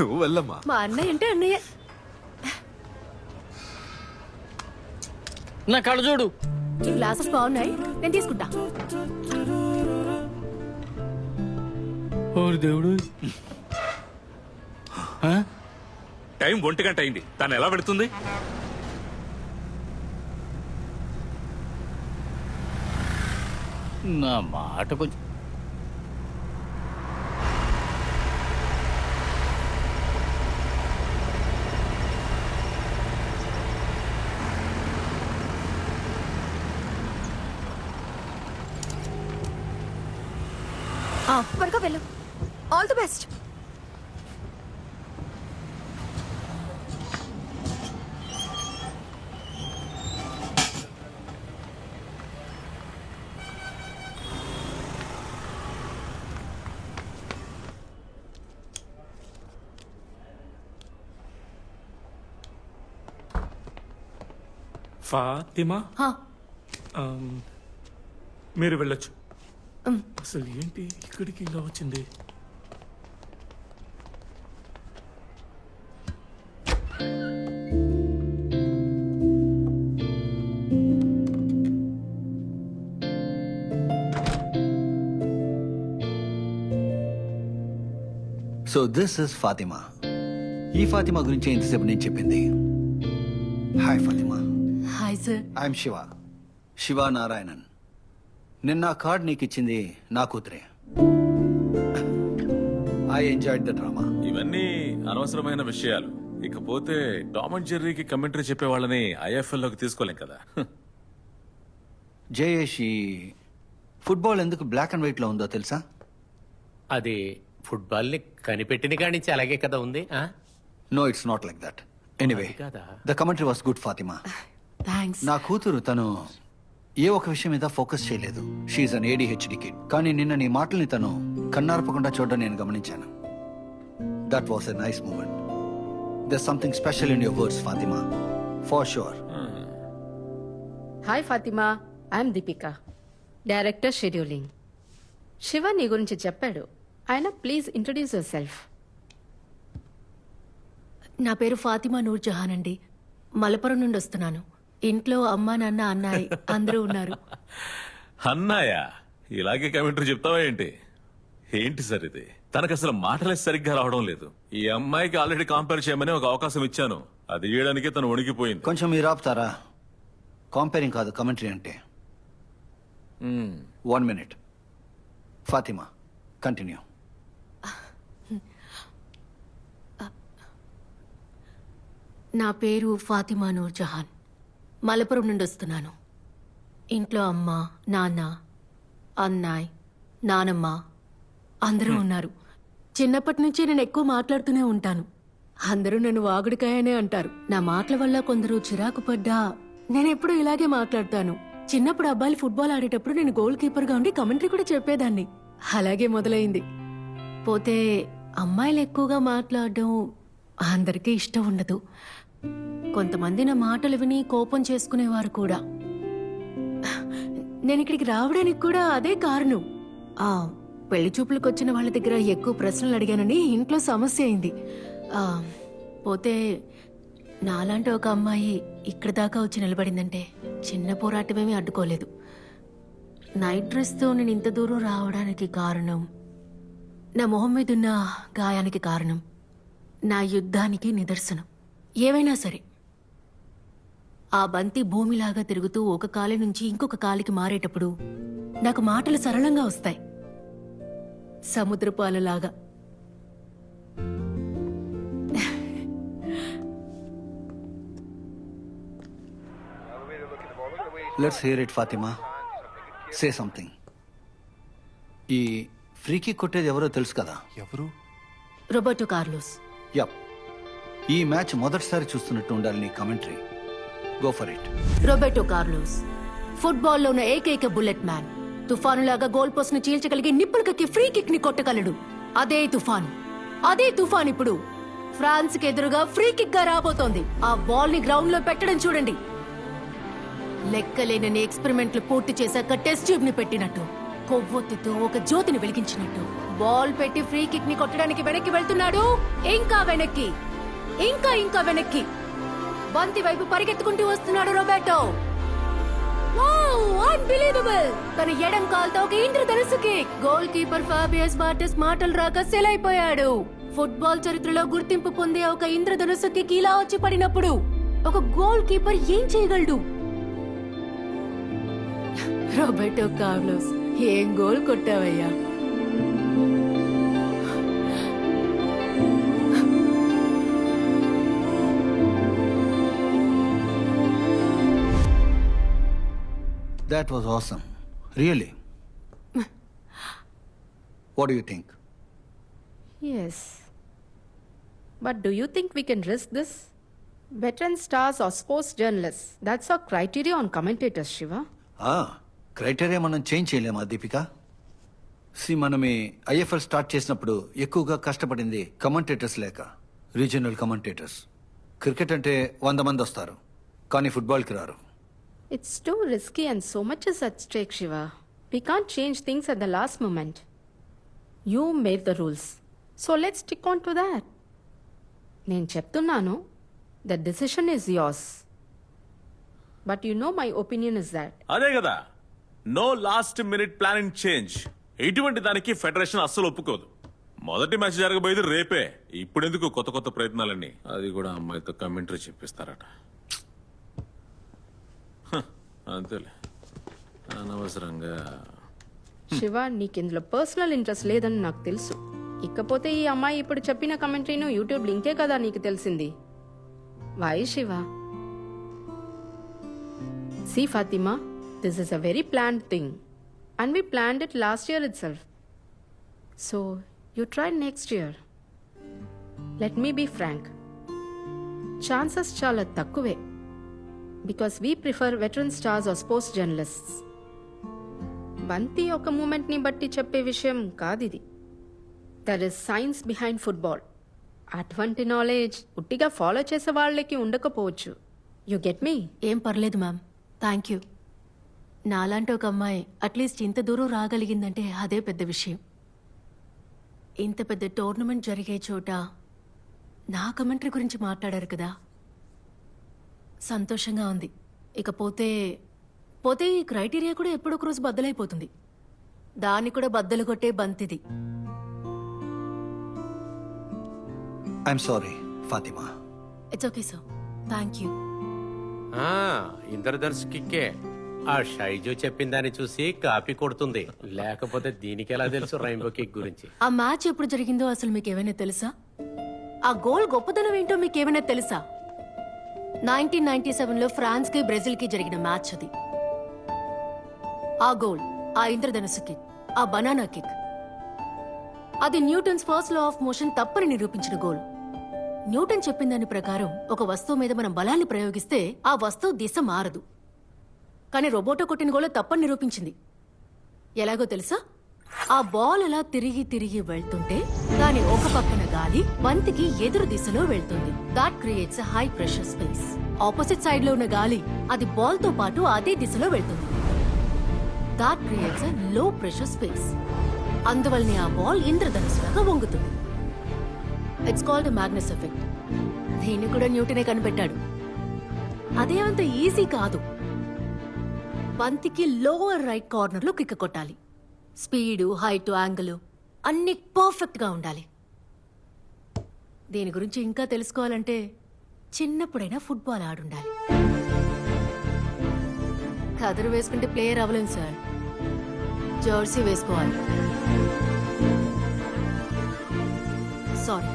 నువ్వు వెళ్ళమ్మా మా అన్నయ్య అంటే అన్నయ్య. నా కళ్ళు చూడు. ఈ గ్లాసెస్ బాగున్నాయి. నేను తీసుకుంటా. ఓరి దేవుడు. ఆ? టైం ఒంటి గంట అయింది. తను ఎలా పెడుతుంది నా మాట కొంచెం ఆ, త్వరగా వెళ్ళు. All the best Fatima? మీరు వెళ్ళొచ్చు. అసలు ఏంటి ఇక్కడికి ఇలా వచ్చింది? సో దిస్ ఇస్ ఫాతిమా ఈ ఫాతిమా గురించి ఇంతసేపు నేను చెప్పింది. Hi Fatima hi sir I'm Shiva Shiva Narayanan నిన్న కార్డ్ నీకు ఇచ్చింది నా కూతురే. ఐ ఎంజాయ్డ్ ద డ్రామా ఇవన్నీ అనవసరమైన విషయాలు. ఇకపోతే టామ్ అండ్ జెర్రీకి కమెంటరీ చెప్పే వాళ్ళని ఐఎఫ్ఎల్లోకి తీసుకోలేం కదా. జయేష్ ఈ ఫుట్బాల్ ఎందుకు బ్లాక్ అండ్ వైట్లో ఉందో తెలుసా? అది ఫుట్బాల్ని కనిపెట్టిన కాడి నుంచి అలాగే కదా ఉంది ఆ? No it's not like that anyway అది కాదా? The commentary was good Fatima thanks నా కూతురు తను ఏ ఒక విషయం మీద ఫోకస్ చేయలేదు. షీఈ్ అన్ ఏడిహెచ్డి కిడ్ కానీ నిన్న నీ మాటల్ని తను కన్నార్పకుండా చూడడం నేను గమనించాను. That was a nice moment there something special in your words Fatima for sure hi Fatima I'm Deepika director scheduling Shiva నీ గురించి చెప్పాడు. ఆయన ప్లీజ్ ఇంట్రడ్యూస్ యువర్ సెల్ఫ్ నా పేరు ఫాతిమా నూర్ జహాన్ అండి. మలపురం నుండి వస్తున్నాను. ఇంట్లో అమ్మా నాన్న అన్నాయి. అందరూ ఉన్నారు. అన్నాయ? ఇలాగే కమెంటరీ చెప్తావా ఏంటి? ఏంటి సార్ ఇది? తనకు అసలు మాటలే సరిగ్గా రావడం లేదు. ఈ అమ్మాయికి ఆల్రెడీ కంపేర్ చేయమని ఒక అవకాశం ఇచ్చాను. అది ఇవ్వడానికి తను వణికిపోయింది. కొంచెం మీరు ఆపుతారా? కాంపేరింగ్ కాదు కమెంటరీ అంటే. వన్ మినిట్ ఫాతిమా కంటిన్యూ నా పేరు ఫాతిమా నూర్ జహాన్. మలపురం నుండి వస్తున్నాను. ఇంట్లో అమ్మ నాన్న అన్నాయ్ నానమ్మ అందరూ ఉన్నారు. చిన్నప్పటి నుంచి నేను ఎక్కువ మాట్లాడుతూనే ఉంటాను. అందరూ నన్ను వాగుడికాయనే అంటారు. నా మాటల వల్ల కొందరు చిరాకు పడ్డా నేను ఎప్పుడు ఇలాగే మాట్లాడతాను. చిన్నప్పుడు అబ్బాయిలు ఫుట్బాల్ ఆడేటప్పుడు నేను గోల్ కీపర్గా ఉండి కమెంటరీ కూడా చెప్పేదాన్ని. అలాగే మొదలైంది. పోతే అమ్మాయిలు ఎక్కువగా మాట్లాడడం అందరికీ ఇష్టం ఉండదు. కొంతమంది నా మాటలు విని కోపం చేసుకునేవారు కూడా. నేను ఇక్కడికి రావడానికి కూడా అదే కారణం. ఆ పెళ్ళి చూపులకు వచ్చిన వాళ్ళ దగ్గర ఎక్కువ ప్రశ్నలు అడిగానని ఇంట్లో సమస్య అయింది. ఆ, పోతే నాలాంటి ఒక అమ్మాయి ఇక్కడ దాకా వచ్చి నిలబడిందంటే చిన్న పోరాటమేమీ అడ్డుకోలేదు. నైట్ డ్రెస్తో నేను ఇంత దూరం రావడానికి కారణం నా మొహం మీద ఉన్న గాయానికి కారణం నా యుద్ధానికి నిదర్శనం. ఏవైనా సరే ఆ బంతి భూమిలాగా తిరుగుతూ ఒక కాలి నుంచి ఇంకొక కాలికి మారేటప్పుడు నాకు మాటలు సరళంగా వస్తాయి. సముద్రపు అలలాగా let's hear it Fatima say something ఈ ఫ్రీకి కొట్టేది ఎవరో తెలుసు కదా? ఎవరు? Roberto Carlos. యప్ ఈ మ్యాచ్ మొదటిసారి చూస్తున్నట్టు ఉండాలి నీ commentary. Go for it Roberto Carlos ఫుట్బాల్లో ఉన్న ఏకైక బుల్లెట్ మ్యాన్. తుఫానులాగా గోల్ పోస్ట్ను చీల్చగలిగి నిప్పులు కక్కి ఫ్రీ కిక్ని కొట్టగలడు. అదే తుఫాను. అదే తుఫాన్ ఇప్పుడు. ఫ్రాన్స్కి ఎదురుగా ఫ్రీ కిక్గా రాబోతోంది. ఆ బాల్ని గ్రౌండ్లో పెట్టడం చూడండి. లెక్కలేనని ఎక్స్పెరిమెంట్లు పూర్తి చేశాక టెస్ట్ ట్యూబ్ని పెట్టినట్టు. కొవ్వొత్తితో ఒక జ్యోతిని వెలిగించినట్టు. బాల్ పెట్టి ఫ్రీ కిక్ని కొట్టడానికి వెనక్కి వెళ్తున్నాడు. ఇంకా వెనక్కి. ఇంకా ఇంకా వెనక్కి. బంతి వైపు పరిగెత్తుకుంటూ వస్తున్నాడు రొబెటో అన్బిలీవబుల్ తన ఎడం కాల్తో ఒక ఇంద్రధనుసు kick goal keeper Fabien Barthez మాటలు రాక సెలైపోయాడు. ఫుట్బాల్ చరిత్రలో గుర్తింపు పొందే ఒక ఇంద్రధనుసు కిక్ ఇలా వచ్చి పడినప్పుడు ఒక గోల్ కీపర్ ఏం చేయగలడు? రోబర్టో కార్లోస్ ఏం గోల్ కొట్టావయ్యా? That was awesome really what you think Yes. But do you think we can risk this? Veteran stars or sports journalists, that's our criteria on commentators, Shiva. Criteria మనం change చేయలేమా Deepika C మనం ఈ IFL start చేసినప్పుడు ఎక్కువగా కష్టపడింది commentators లేక regional commentators cricket అంటే వంద మంది వస్తారు కానీ ఫుట్బాల్కి రారు It's too risky and so much is at stake, Shiva. We can't change things at the last moment. You made the rules. So let's stick on to that. నేను చెప్తున్నాను the decision is yours. But you know my opinion is that అదే కదా no last minute planning change ఇటువంటి దానికి federation అస్సలు ఒప్పుకోదు మొదటి match జరగబోయేది రేపే ఇప్పుడెందుకు కొత్త కొత్త ప్రయత్నాలన్నీ అది కూడా అమ్మాయితో కమెంటరీ చెప్పిస్తారట అంతేలే. అనవసరంగా. శివ నీకు ఇందులో పర్సనల్ ఇంట్రెస్ట్ లేదని నాకు తెలుసు. ఇకపోతే ఈ అమ్మాయి ఇప్పుడు చెప్పిన కమెంటరీను యూట్యూబ్ లింకే కదా నీకు తెలిసింది. Why Shiva. See Fatima this is a very planned thing. And we planned it last year itself so you try next year. Let me be frank. Chances చాలా తక్కువే. Because we prefer veteran stars or sports journalists బంతి ఒక మూమెంట్ని బట్టి చెప్పే విషయం కాదిది there is science behind football అటువంటి knowledge ఉట్టిగా ఫాలో చేసే వాళ్ళకి ఉండకపోవచ్చు యు గెట్ మీ ఏం పర్లేదు మ్యామ్ థ్యాంక్ యూ నాలాంటి ఒక అమ్మాయి అట్లీస్ట్ ఇంత దూరం రాగలిగిందంటే అదే పెద్ద విషయం ఇంత పెద్ద టోర్నమెంట్ జరిగే చోట నా కమెంటరీ గురించి మాట్లాడారు కదా సంతోషంగా ఉంది. ఇకపోతే పోతే ఈ క్రైటీరియా కూడా ఎప్పుడొక రోజు బద్దలైపోతుంది. దాన్ని కూడా బద్దలు కొట్టే బంతిది. I'm sorry Fatima it's okay sir thank you ఆ, ఇంద్రధనుష్ కిక్కే. ఆ షైజు చెప్పిన దాన్ని చూసి కాపీ కొడుతుంది. లేకపోతే దీనికి ఎలా తెలుసు రైన్బో కిక్ గురించి? ఆ మ్యాచ్ ఎప్పుడు జరిగిందో అసలు మీకు ఏమైనా తెలుసా? ఆ గోల్ గొప్పదనం ఏంటో మీకు ఏమైనా తెలుసా? నైన్టీన్ నైన్టీ సెవెన్లో ఫ్రాన్స్కి బ్రెజిల్కి జరిగిన మ్యాచ్ అది. ఆ గోల్ ఆ ఇంద్రధనుసు కిక్ ఆ బనానా కిక్. అది Newton's first law of motion తప్పని నిరూపించిన గోల్. న్యూటన్ చెప్పిన దాని ప్రకారం ఒక వస్తువు మీద మనం బలాన్ని ప్రయోగిస్తే ఆ వస్తువు దిశ మారదు. కానీ రోబోటో కొట్టిన గోల్ తప్పని నిరూపించింది. ఎలాగో తెలుసా? ఆ బాల్ అలా తిరిగి తిరిగి వెళ్తుంటే దాని ఒక పక్కన గాలి బంతికి ఎదురు దిశలో వెళ్తుంది. That creates high pressure space opposite సైడ్లో ఉన్న గాలి అది బాల్తో పాటు అదే దిశలో వెళ్తుంది. దాట్ క్రియేట్స్లో ప్రెషర్ స్పేస్ అందువల్లనే ఆ బాల్ ఇంద్రధనుసులాగా వంగుతుంది. ఇట్స్ కాల్డ్ మ్యాగ్నస్ ఎఫెక్ట్ దీన్ని కూడా న్యూటనే కనిపెట్టాడు. అదేమంత ఈజీ కాదు. బంతికి లోవర్ రైట్ కార్నర్లో కొట్టాలి. స్పీడు హైట్ యాంగిల్ అన్ని పర్ఫెక్ట్గా ఉండాలి. దీని గురించి ఇంకా తెలుసుకోవాలంటే చిన్నప్పుడైనా ఫుట్బాల్ ఆడుండాలి. కదరు వేసుకుంటే ప్లేయర్ అవ్వలేం సార్. జెర్సీ వేసుకోవాలి. Sorry.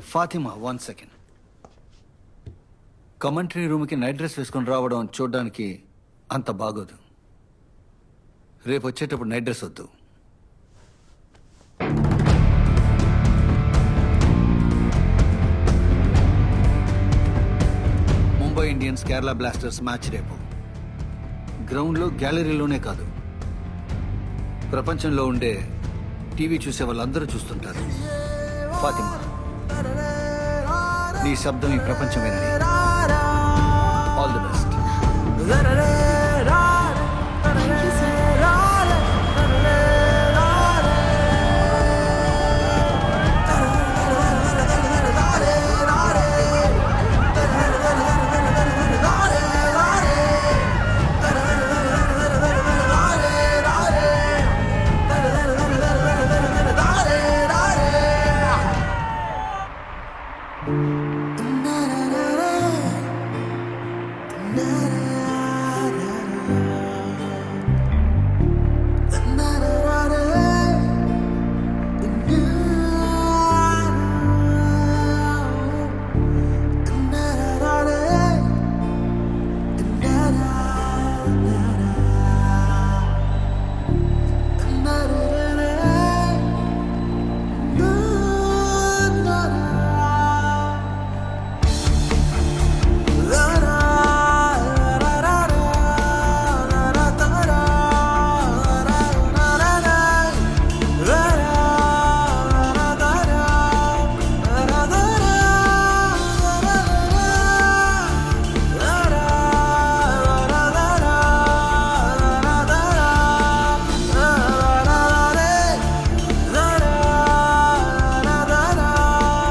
Fatima one second. Commentary రూమ్కి నైట్ డ్రెస్ వేసుకొని రావడం చూడడానికి అంత బాగోదు. రేపు వచ్చేటప్పుడు నైట్ డ్రెస్ వద్దు. Mumbai Indians Kerala Blasters match రేపు. గ్రౌండ్లో గ్యాలరీలోనే కాదు. ప్రపంచంలో ఉండే టీవీ చూసే వాళ్ళందరూ చూస్తుంటారు. ఫాతిమా నీ శబ్దం ఈ ప్రపంచమేనని. All the best